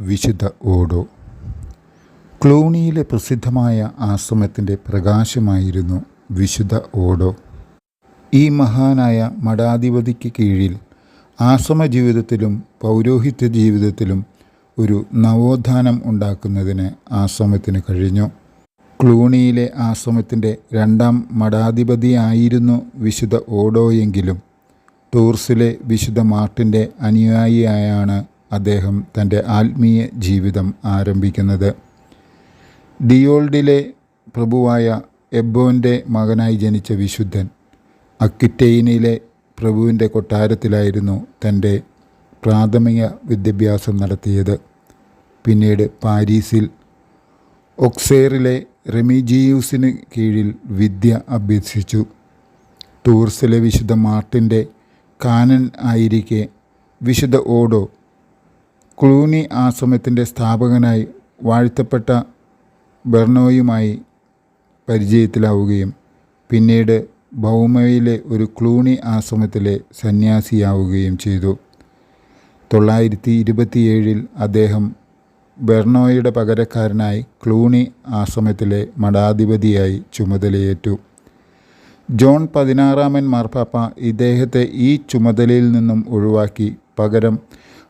വിശുദ്ധ ഓടോ. ക്ലൂണിയിലെ പ്രസിദ്ധമായ ആശ്രമത്തിന്റെ പ്രകാശമായിരുന്നു വിശുദ്ധ ഓടോ. ഈ മഹാനായ മഠാധിപതിക്ക് കീഴിൽ ആശ്രമ ജീവിതത്തിലും പൗരോഹിത്യ ജീവിതത്തിലും ഒരു നവോത്ഥാനം ഉണ്ടാക്കുന്നതിന് ആശ്രമത്തിന് കഴിഞ്ഞു. ക്ലൂണിയിലെ ആശ്രമത്തിന്റെ രണ്ടാം മഠാധിപതിയായിരുന്നു വിശുദ്ധ ഓടോയെങ്കിലും ടൂർസിലെ വിശുദ്ധ മാർട്ടിന്റെ അനുയായിയായാണ് അദ്ദേഹം തന്റെ ആത്മീയ ജീവിതം ആരംഭിക്കുന്നത്. ഡിയോൾഡിലെ പ്രഭുവായ എബോന്റെ മകനായി ജനിച്ച വിശുദ്ധൻ അക്കിറ്റൈനിലെ പ്രഭുവിന്റെ കൊട്ടാരത്തിലായിരുന്നു തന്റെ പ്രാഥമിക വിദ്യാഭ്യാസം നടത്തിയത്. പിന്നീട് പാരീസിൽ ഒക്സേറിലെ റെമിജിയൂസിന് കീഴിൽ വിദ്യ അഭ്യസിച്ചു. ടൂർസിലെ വിശുദ്ധ മാർട്ടിന്റെ കാനൻ ആയിരിക്കെ വിശുദ്ധ ഓഡോ ക്ലൂനി ആശ്രമത്തിന്റെ സ്ഥാപകനായി വാഴ്ത്തപ്പെട്ട ബെർണോയുമായി പരിചയത്തിലാവുകയും പിന്നീട് ഭൗമയിലെ ഒരു ക്ലൂണി ആശ്രമത്തിലെ സന്യാസിയാവുകയും ചെയ്തു. തൊള്ളായിരത്തി ഇരുപത്തിയേഴിൽ അദ്ദേഹം ബെർണോയുടെ പകരക്കാരനായി ക്ലൂണി ആശ്രമത്തിലെ മഠാധിപതിയായി ചുമതലയേറ്റു. ജോൺ പതിനാറാമൻ മാർപ്പാപ്പ ഇദ്ദേഹത്തെ ഈ ചുമതലയിൽ നിന്നും ഒഴിവാക്കി പകരം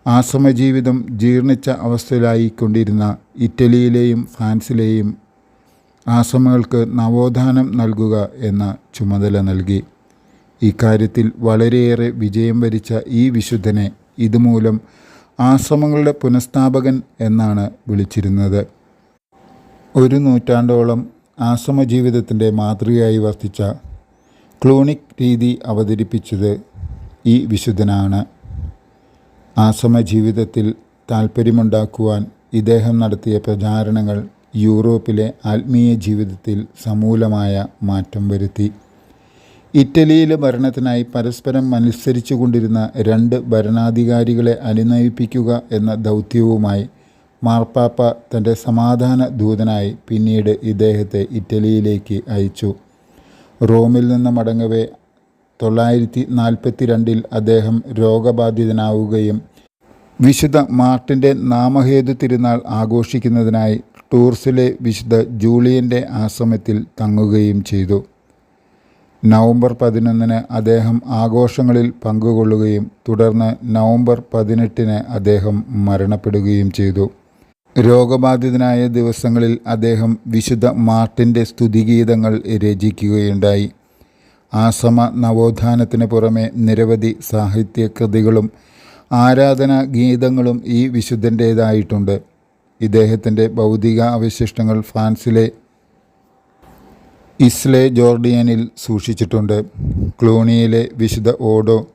ആശ്രമജീവിതം ജീർണിച്ച അവസ്ഥയിലായിക്കൊണ്ടിരുന്ന ഇറ്റലിയിലെയും ഫ്രാൻസിലെയും ആശ്രമങ്ങൾക്ക് നവോത്ഥാനം നൽകുക എന്ന ചുമതല നൽകി. ഇക്കാര്യത്തിൽ വളരെയേറെ വിജയം വരിച്ച ഈ വിശുദ്ധനെ ഇതുമൂലം ആശ്രമങ്ങളുടെ പുനഃസ്ഥാപകൻ എന്നാണ് വിളിച്ചിരുന്നത്. ഒരു നൂറ്റാണ്ടോളം ആശ്രമ ജീവിതത്തിന്റെ മാതൃകയായി വർത്തിച്ച ക്ലോണിക് രീതി അവതരിപ്പിച്ചത് ഈ വിശുദ്ധനാണ്. ആശ്രമ ജീവിതത്തിൽ താൽപ്പര്യമുണ്ടാക്കുവാൻ ഇദ്ദേഹം നടത്തിയ പ്രചാരണങ്ങൾ യൂറോപ്പിലെ ആത്മീയ ജീവിതത്തിൽ സമൂലമായ മാറ്റം വരുത്തി. ഇറ്റലിയിലെ ഭരണത്തിനായി പരസ്പരം മത്സരിച്ചു കൊണ്ടിരുന്ന രണ്ട് ഭരണാധികാരികളെ അനുനയിപ്പിക്കുക എന്ന ദൗത്യവുമായി മാർപ്പാപ്പ തന്റെ സമാധാന ദൂതനായി പിന്നീട് ഇദ്ദേഹത്തെ ഇറ്റലിയിലേക്ക് അയച്ചു. റോമിൽ നിന്ന് മടങ്ങവേ തൊള്ളായിരത്തി നാൽപ്പത്തി രണ്ടിൽ അദ്ദേഹം രോഗബാധിതനാവുകയും വിശുദ്ധ മാർട്ടിന്റെ നാമഹേതു തിരുനാൾ ആഘോഷിക്കുന്നതിനായി ടൂർസിലെ വിശുദ്ധ ജൂളിയന്റെ ആശ്രമത്തിൽ തങ്ങുകയും ചെയ്തു. നവംബർ പതിനൊന്നിന് അദ്ദേഹം ആഘോഷങ്ങളിൽ പങ്കുകൊള്ളുകയും തുടർന്ന് നവംബർ പതിനെട്ടിന് അദ്ദേഹം മരണപ്പെടുകയും ചെയ്തു. രോഗബാധിതനായ ദിവസങ്ങളിൽ അദ്ദേഹം വിശുദ്ധ മാർട്ടിന്റെ സ്തുതിഗീതങ്ങൾ രചിക്കുകയുണ്ടായി. ആശ്രമ നവോത്ഥാനത്തിന് പുറമെ നിരവധി സാഹിത്യകൃതികളും ആരാധന ഗീതങ്ങളും ഈ വിശുദ്ധന്റേതായിട്ടുണ്ട് ഇദ്ദേഹത്തിന്റെ ഭൗതിക അവശിഷ്ടങ്ങൾ ഫ്രാൻസിലെ ഇസ്ലേ ജോർഡിയനിൽ സൂക്ഷിച്ചിട്ടുണ്ട്. ക്ലൂണിയിലെ വിശുദ്ധ ഓഡോ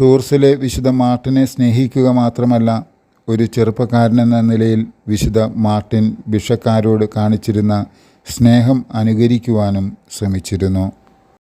ടൂർസിലെ വിശുദ്ധ മാർട്ടിനെ സ്നേഹിക്കുക മാത്രമല്ല ഒരു ചെറുപ്പക്കാരനെന്ന നിലയിൽ വിശുദ്ധ മാർട്ടിൻ ഭിഷക്കാരോട് കാണിച്ചിരുന്ന സ്നേഹം അനുകരിക്കുവാനും ശ്രമിച്ചിരുന്നു.